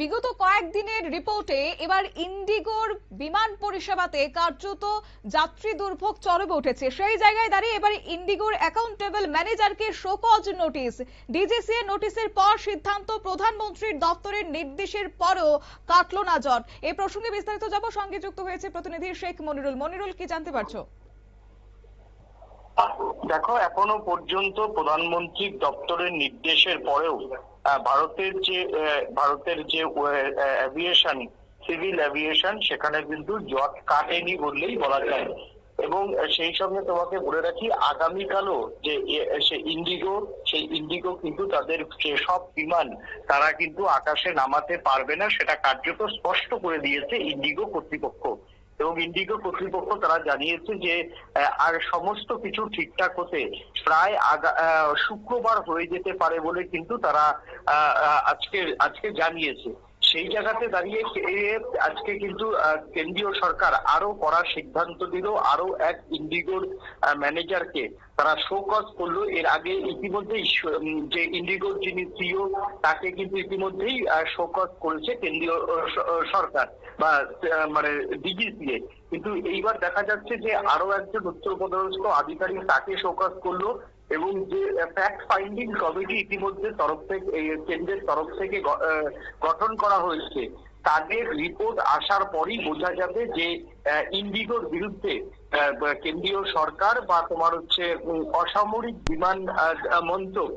বিগত কয়েকদিনের রিপোর্টে এবার ইন্ডিগোর বিমান পরিষেবাতে কার্যত যাত্রী দুর্ভোগ চরমে উঠেছে। সেই জায়গায় দাঁড়িয়ে এবার ইন্ডিগোর অ্যাকাউন্টেবল ম্যানেজারকে শোকজ নোটিশ ডিজিসি এর নোটিশের পর সিদ্ধান্ত প্রধানমন্ত্রীর দপ্তরের নির্দেশের পরও কাটল না জট। এ প্রসঙ্গে বিস্তারিত যাব সঙ্গে যুক্ত হয়েছে প্রতিনিধি শেখ মনিরুল। মনিরুল, কি জানতে পারছ? দেখো, এখনও পর্যন্ত প্রধানমন্ত্রীর দপ্তরের নির্দেশের পরেও ভারতের যে ভারতের যে অ্যাভিয়েশন সিভিল অ্যাভিয়েশন সেখানে কিন্তু জট কাটেনি বললেই বলা যায়। এবং সেই সঙ্গে তোমাকে বলে রাখি, আগামীকালও যে সে ইন্ডিগো, সেই ইন্ডিগো কিন্তু তাদের সব বিমান তারা কিন্তু আকাশে নামাতে পারবে না, সেটা কার্যত স্পষ্ট করে দিয়েছে ইন্ডিগো কর্তৃপক্ষ। এবং ইন্ডিগো কর্তৃপক্ষ তারা জানিয়েছে যে আর সমস্ত কিছু ঠিকঠাক হতে প্রায় শুক্রবার হয়ে যেতে পারে বলে কিন্তু তারা আজকে আজকে জানিয়েছে। সেই জায়গাতে দাঁড়িয়ে আজকে কিন্তু কেন্দ্রীয় সরকার আরও কড়া সিদ্ধান্ত দিল আরও এক ইন্ডিগোর ম্যানেজারকে। তারা শোকজ করল। এর আগে ইতিমধ্যেই যে ইন্ডিগোর যিনি সিও তাকে কিন্তু ইতিমধ্যেই শোকজ করেছে কেন্দ্রীয় সরকার বা মানে ডিজিসিএ। কিন্তু এইবার দেখা যাচ্ছে যে আরও একজন উচ্চপদস্থ আধিকারিক তাকে শোকজ করল। এবং যে ফ্যাক্ট ফাইন্ডিং কমিটি ইতিমধ্যে তরফ থেকে কেন্দ্রের তরফ থেকে গঠন করা হয়েছে, তাদের রিপোর্ট আসার পরই বোঝা যাবে যে ইন্ডিগোর বিরুদ্ধে কেন্দ্রীয় সরকার বা তোমার হচ্ছে অসামরিক বিমান মন্ত্রক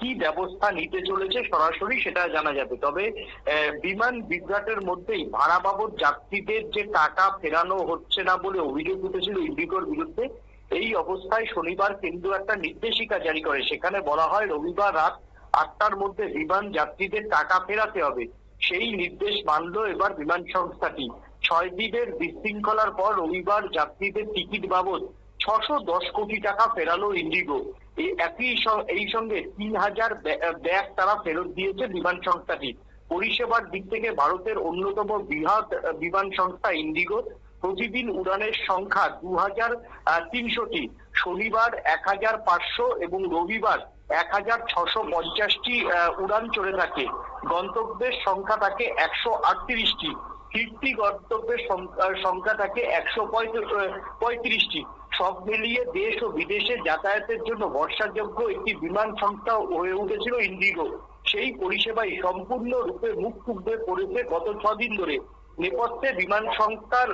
কি ব্যবস্থা নিতে চলেছে সরাসরি সেটা জানা যাবে। তবে বিমান বিভ্রাটের মধ্যেই ভাড়া বাবদ যাত্রীদের যে টাকা ফেরানো হচ্ছে না বলে অভিযোগ উঠেছিল ইন্ডিগোর বিরুদ্ধে এই অবস্থায় শনিবার কেন্দ্র একটা নির্দেশিকা জারি করে। সেখানে বলা হয়, রবিবার রাত আটটার মধ্যে বিমান যাত্রীদের টাকা ফেরাতে হবে। সেই নির্দেশ মানলো এবার বিমান সংস্থাটি। ছয় দিনের বিশৃঙ্খলার পর রবিবার যাত্রীদের টিকিট বাবদ ছশো দশ কোটি টাকা ফেরালো ইন্ডিগো। একই এই সঙ্গে তিন হাজার ব্যা- ব্যাগ তারা ফেরত দিয়েছে বিমান সংস্থাটি। পরিষেবার দিক থেকে ভারতের অন্যতম বৃহৎ, বিমান সংস্থা ইন্ডিগো। প্রতিদিন উড়ানের সংখ্যা দু হাজার তিনশোটি। শনিবার এক হাজার পাঁচশো এবং রবিবার এক হাজার ছশো পঞ্চাশটি উড়ান চলে থাকে। গন্তব্যের সংখ্যা থাকে একশো আটত্রিশটি। ফিরতি গন্তব্যের সংখ্যা- থাকে একশো পঁয়ত্রিশটি। সব মিলিয়ে দেশ ও বিদেশে যাতায়াতের জন্য ভরসাযোগ্য একটি বিমান সংস্থা হয়ে উঠেছিল ইন্ডিগো। সেই পরিষেবাই সম্পূর্ণ রূপে মুখ ফুটে পড়েছে গত ছদিন ধরে। নেপথ্যে বিমান সংস্থার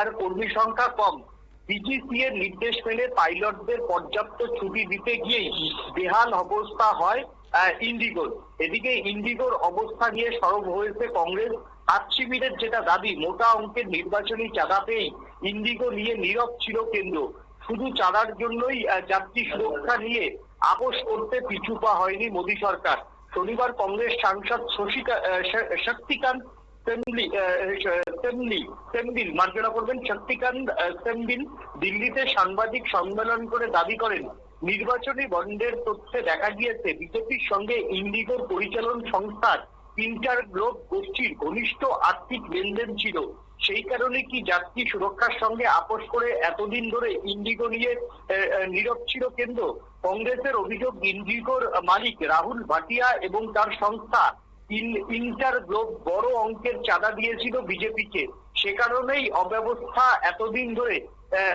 আর কর্মী সংখ্যা কম ডিজিসি এর নির্দেশ মেনে পাইলটদের পর্যাপ্ত ছুটি দিতে গিয়েই বেহাল অবস্থা হয় ইন্ডিগোর। এদিকে ইন্ডিগোর অবস্থা নিয়ে সরব হয়েছে কংগ্রেস। হাত শিবিরের যেটা দাবি, মোটা অঙ্কের নির্বাচনী চাঁদা পেয়েই ইন্ডিগো নিয়ে নীরব ছিল কেন্দ্র। শুধু চাঁদার জন্যই যাত্রী সুরক্ষা নিয়ে আপোষ করতে পিছু পা হয়নি মোদী সরকার। শনিবার কংগ্রেস সাংসদ শশিকা শক্তিকান্ত সেমলি সেমবিল মার্জনা করবেন শক্তিকান্ত দিল্লিতে সাংবাদিক সম্মেলন করে দাবি করেন, নির্বাচনী বন্ডের তথ্যে দেখা গিয়েছে, বিজেপির সঙ্গে ইন্ডিগোর পরিচালন সংস্থার ইন্টার গ্লোব গোষ্ঠীর ঘনিষ্ঠ আর্থিক লেনদেন ছিল। সেই কারণে কি যাত্রী সুরক্ষার সঙ্গে আপোষ করে এতদিন ধরে ইন্ডিগো নিয়ে নীরব ছিল কেন্দ্র? কংগ্রেসের অভিযোগ ইন্ডিগোর মালিক রাহুল ভাটিয়া এবং তার সংস্থা ইন্টার গ্লোব বড় অঙ্কের চাঁদা দিয়েছিল বিজেপিকে। সে কারণেই অব্যবস্থা এতদিন ধরে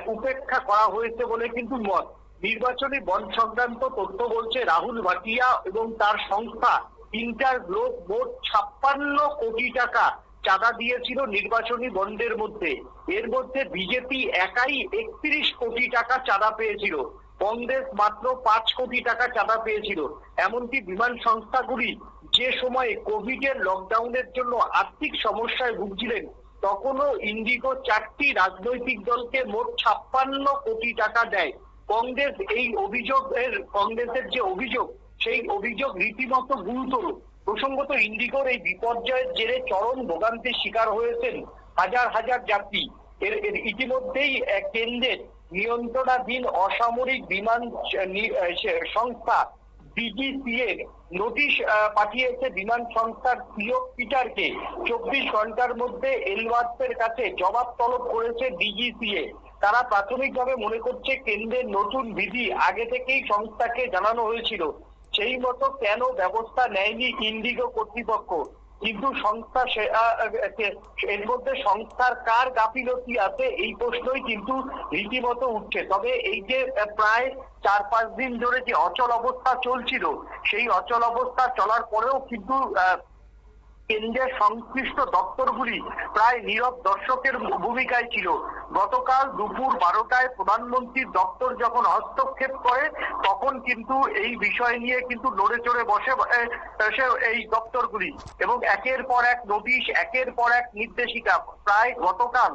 উপেক্ষা করা হয়েছে বলে কিন্তু মত। নির্বাচনী বন্ড সংক্রান্ত তথ্য বলছে রাহুল ভাটিয়া এবং তার সংস্থা ইন্টার গ্লোব মোট ছাপ্পান্ন কোটি টাকা চাঁদা দিয়েছিল নির্বাচনী বন্ডের মধ্যে। এর মধ্যে বিজেপি একাই একত্রিশ কোটি টাকা চাঁদা পেয়েছিল। কংগ্রেস মাত্র পাঁচ কোটি টাকা চাঁদা পেয়েছিল। এমনকি বিমান সংস্থাগুলি যে সময়ে কোভিড এর লকডাউনের জন্য আর্থিক সমস্যায় ভুগছিলেন, তখনও ইন্ডিগো চারটি রাজনৈতিক দলকে মোট ছাপ্পান্ন কোটি টাকা দেয়। কংগ্রেস এই অভিযোগের, কংগ্রেসের যে অভিযোগ, সেই অভিযোগ রীতিমতো গুরুতর। প্রসঙ্গত ইন্ডিগোর এই বিপর্যয়ের জেরে চরম ভোগান্তির শিকার হয়েছেন হাজার হাজার যাত্রী। এর ইতিমধ্যেই কেন্দ্রের নিয়ন্ত্রণাধীন অসামরিক বিমান সংস্থা ডিজিসিএ নোটিশ পাঠিয়েছে বিমান সংস্থার সিও পিটারকে। চব্বিশ ঘণ্টার মধ্যে এলওয়ার্সের কাছে জবাব তলব করেছে ডিজিসিএ তারা প্রাথমিকভাবে মনে করছে কেন্দ্রের নতুন বিধি আগে থেকেই সংস্থাকে জানানো হয়েছিল। সেই মতো কেন ব্যবস্থা নেয়নি ইন্ডিগো কর্তৃপক্ষ? কিন্তু সংস্থা এর মধ্যে সংস্থার কার গাফিলতি আছে এই প্রশ্নই কিন্তু রীতিমতো উঠছে। তবে এই যে প্রায় চার পাঁচ দিন ধরে যে অচল অবস্থা চলছিল, সেই অচল অবস্থা চলার পরেও কিন্তু কেন্দ্রের সংশ্লিষ্ট দপ্তরগুলি প্রায় নীরব দর্শকের ভূমিকায় ছিল। গতকাল দুপুর বারোটায় প্রধানমন্ত্রীর দপ্তর যখন হস্তক্ষেপ করে, তখন কিন্তু এই বিষয় নিয়ে কিন্তু নড়ে চড়ে বসে এই দপ্তরগুলি। এবং একের পর এক নোটিশ, একের পর এক নির্দেশিকা। প্রায় গতকাল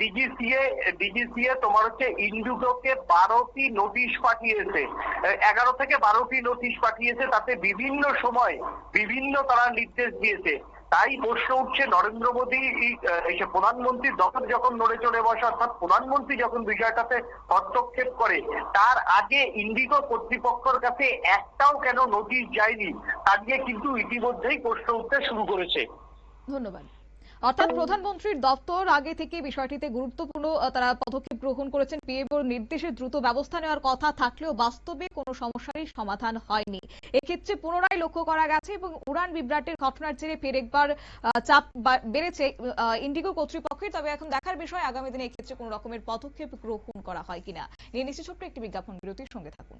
ডিজিসিএ ডিজিসিএ তোমার হচ্ছে ইন্ডুকোকে বারোটি নোটিশ পাঠিয়েছে। এগারো থেকে বারোটি নোটিশ পাঠিয়েছে। তাতে বিভিন্ন সময় বিভিন্ন তারা নির্দেশ দিয়েছে। তাই প্রশ্ন উঠছে, নরেন্দ্র মোদী প্রধানমন্ত্রী দপ্তর যখন নড়ে চড়ে বসে, অর্থাৎ প্রধানমন্ত্রী যখন বিষয়টাতে হস্তক্ষেপ করে, তার আগে ইন্ডিগো কর্তৃপক্ষের কাছে একটাও কেন নোটিশ যায়নি, তা নিয়ে কিন্তু ইতিমধ্যেই প্রশ্ন উঠতে শুরু করেছে। ধন্যবাদ। অর্থাৎ প্রধানমন্ত্রীর দপ্তর আগে থেকে বিষয়টিতে গুরুত্বপূর্ণ তারা পদক্ষেপ গ্রহণ করেছেন। পিএমওর নির্দেশে দ্রুত ব্যবস্থা নেওয়ার কথা থাকলেও বাস্তবে কোনো সমস্যারই সমাধান হয়নি। এক্ষেত্রে পুনরায় লক্ষ্য করা গেছে এবং উড়ান বিভ্রাটের ঘটনার জেরে ফের একবার চাপ বেড়েছে ইন্ডিগো কর্তৃপক্ষের। তবে এখন দেখার বিষয়, আগামী দিনে এক্ষেত্রে কোনো রকমের পদক্ষেপ গ্রহণ করা হয় কিনা। নিয়ে নিচ্ছি ছোট্ট একটি বিজ্ঞাপন বিরতির সঙ্গে থাকুন।